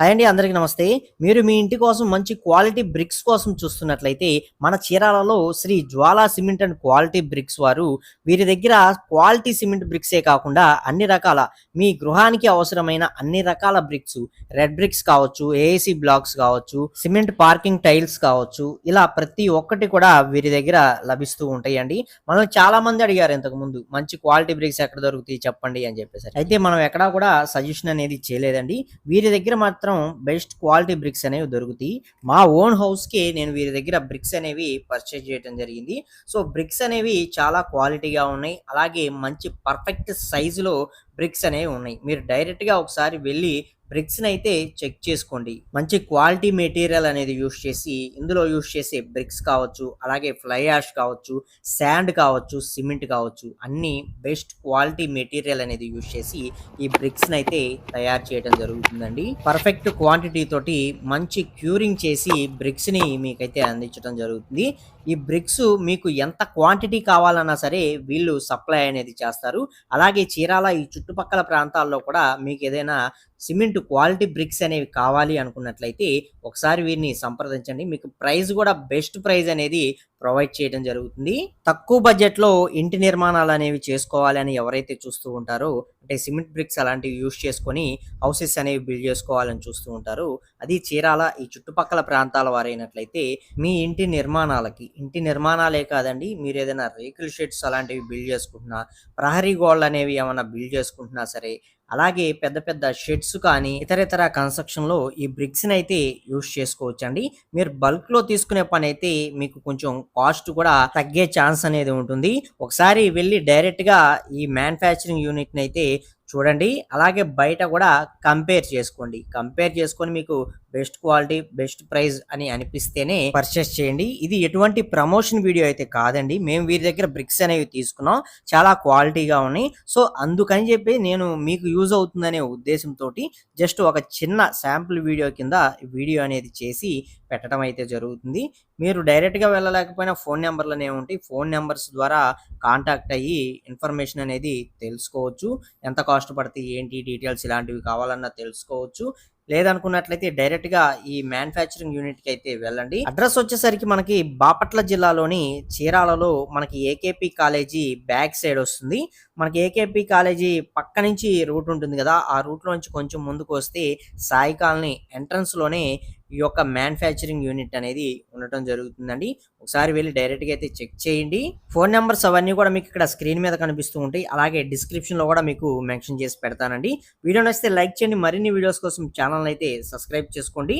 Hi అండి అందరికీ నమస్తే. మీరు మీ ఇంటి కోసం మంచి క్వాలిటీ బ్రిక్స్ కోసం చూస్తున్నట్లయితే మన చీరాలలో Sri Jwala cement and quality bricks వారు వీరి దగ్గర క్వాలిటీ సిమెంట్ బ్రిక్సే కాకుండా అన్ని రకాల మీ గృహానికి అవసరమైన అన్ని రకాల బ్రిక్స్ రెడ్ బ్రిక్స్ కావచ్చు ఏఏసీ బ్లాక్స్ కావచ్చు సిమెంట్ పార్కింగ్ టైల్స్ కావచ్చు ఇలా ప్రతి ఒక్కటి కూడా వీరి దగ్గర లభిస్తూ ఉంటాయండి. మనం చాలా మంది అడిగారు ఇంతకు ముందు మంచి క్వాలిటీ బ్రిక్స్ ఎక్కడ దొరుకుతాయి చెప్పండి అని చెప్పేసి అయితే మనం ఎక్కడా కూడా సజెషన్ అనేది చేయలేదండి. వీరి దగ్గర మాత్రం బెస్ట్ క్వాలిటీ బ్రిక్స్ అనేవి దొరుకుతాయి. మా ఓన్ హౌస్కి నేను వీరి దగ్గర బ్రిక్స్ అనేవి పర్చేజ్ చేయడం జరిగింది. సో బ్రిక్స్ అనేవి చాలా క్వాలిటీగా ఉన్నాయి. అలాగే మంచి పర్ఫెక్ట్ సైజులో బ్రిక్స్ అనేవి ఉన్నాయి. మీరు డైరెక్ట్గా ఒకసారి వెళ్ళి బ్రిక్స్ని అయితే చెక్ చేసుకోండి. మంచి క్వాలిటీ మెటీరియల్ అనేది యూస్ చేసి ఇందులో యూస్ చేసే బ్రిక్స్ కావచ్చు అలాగే ఫ్లై యాష్ కావచ్చు శాండ్ కావచ్చు సిమెంట్ కావచ్చు అన్ని బెస్ట్ క్వాలిటీ మెటీరియల్ అనేది యూస్ చేసి ఈ బ్రిక్స్ని అయితే తయారు చేయడం జరుగుతుందండి. పర్ఫెక్ట్ క్వాంటిటీ తోటి మంచి క్యూరింగ్ చేసి బ్రిక్స్ని మీకైతే అందించడం జరుగుతుంది. ఈ బ్రిక్స్ మీకు ఎంత క్వాంటిటీ కావాలన్నా సరే వీళ్ళు సప్లై అనేది చేస్తారు. అలాగే చీరాల ఈ చుట్టుపక్కల ప్రాంతాల్లో కూడా మీకు ఏదైనా సిమెంట్ క్వాలిటీ బ్రిక్స్ అనేవి కావాలి అనుకున్నట్లయితే ఒకసారి వీరిని సంప్రదించండి. మీకు ప్రైస్ కూడా బెస్ట్ ప్రైస్ అనేది ప్రొవైడ్ చేయడం జరుగుతుంది. తక్కువ బడ్జెట్లో ఇంటి నిర్మాణాలు అనేవి చేసుకోవాలి అని ఎవరైతే చూస్తూ ఉంటారో అంటే సిమెంట్ బ్రిక్స్ అలాంటివి యూస్ చేసుకొని హౌసెస్ అనేవి బిల్డ్ చేసుకోవాలని చూస్తూ ఉంటారు అది చీరాల ఈ చుట్టుపక్కల ప్రాంతాల వారైనట్లయితే మీ ఇంటి నిర్మాణాలకి ఇంటి నిర్మాణాలే కాదండి మీరు ఏదైనా రేకుల షెడ్స్ అలాంటివి బిల్డ్ చేసుకుంటున్నా ప్రహరీ గోళ్ళు అనేవి ఏమైనా బిల్డ్ చేసుకుంటున్నా సరే అలాగే పెద్ద పెద్ద షెడ్స్ కానీ ఇతర ఇతర ఈ బ్రిక్స్ని అయితే యూస్ చేసుకోవచ్చు అండి మీరు బల్క్లో తీసుకునే పని అయితే మీకు కొంచెం కాస్ట్ కూడా తగ్గే ఛాన్స్ అనేది ఉంటుంది. ఒకసారి వెళ్ళి డైరెక్ట్గా ఈ మ్యానుఫ్యాక్చరింగ్ యూనిట్ అయితే చూడండి. అలాగే బయట కూడా కంపేర్ చేసుకోండి. కంపేర్ చేసుకొని మీకు బెస్ట్ క్వాలిటీ బెస్ట్ ప్రైస్ అని అనిపిస్తేనే పర్చేస్ చేయండి. ఇది ఎటువంటి ప్రమోషన్ వీడియో అయితే కాదండి. మేము వీరి దగ్గర బ్రిక్స్ అనేవి తీసుకున్నాం. చాలా క్వాలిటీగా ఉన్నాయి. సో అందుకని చెప్పి నేను మీకు యూజ్ అవుతుందనే ఉద్దేశంతో జస్ట్ ఒక చిన్న శాంపుల్ వీడియో కింద వీడియో అనేది చేసి పెట్టడం అయితే జరుగుతుంది. మీరు డైరెక్ట్గా వెళ్ళలేకపోయినా ఫోన్ నెంబర్లోనే ఉంటాయి ఫోన్ నెంబర్స్ ద్వారా కాంటాక్ట్ అయ్యి ఇన్ఫర్మేషన్ అనేది తెలుసుకోవచ్చు. ఎంత కాస్ట్ పడుతుంది ఏంటి డీటెయిల్స్ ఇలాంటివి కావాలన్నా తెలుసుకోవచ్చు. లేదనుకున్నట్లయితే డైరెక్ట్గా ఈ మ్యానుఫ్యాక్చరింగ్ యూనిట్కి అయితే వెళ్ళండి. అడ్రస్ వచ్చేసరికి మనకి బాపట్ల జిల్లాలోని చీరాలలో మనకి ఏకేపీ కాలేజీ బ్యాక్ సైడ్ వస్తుంది. మనకి ఏకేపీ కాలేజీ పక్క నుంచి రూట్ ఉంటుంది కదా ఆ రూట్లోంచి కొంచెం ముందుకు వస్తే సాయి కాలనీ ఎంట్రన్స్లోనే ఈ యొక్క మ్యానుఫ్యాక్చరింగ్ యూనిట్ అనేది ఉండటం జరుగుతుందండి. ఒకసారి వెళ్ళి డైరెక్ట్గా అయితే చెక్ చేయండి. ఫోన్ నెంబర్స్ అవన్నీ కూడా మీకు ఇక్కడ స్క్రీన్ మీద కనిపిస్తూ ఉంటాయి. అలాగే డిస్క్రిప్షన్లో కూడా మీకు మెన్షన్ చేసి పెడతానండి. వీడియో నచ్చితే లైక్ చేయండి. మరిన్ని వీడియోస్ కోసం ఛానల్ అయితే సబ్స్క్రైబ్ చేసుకోండి.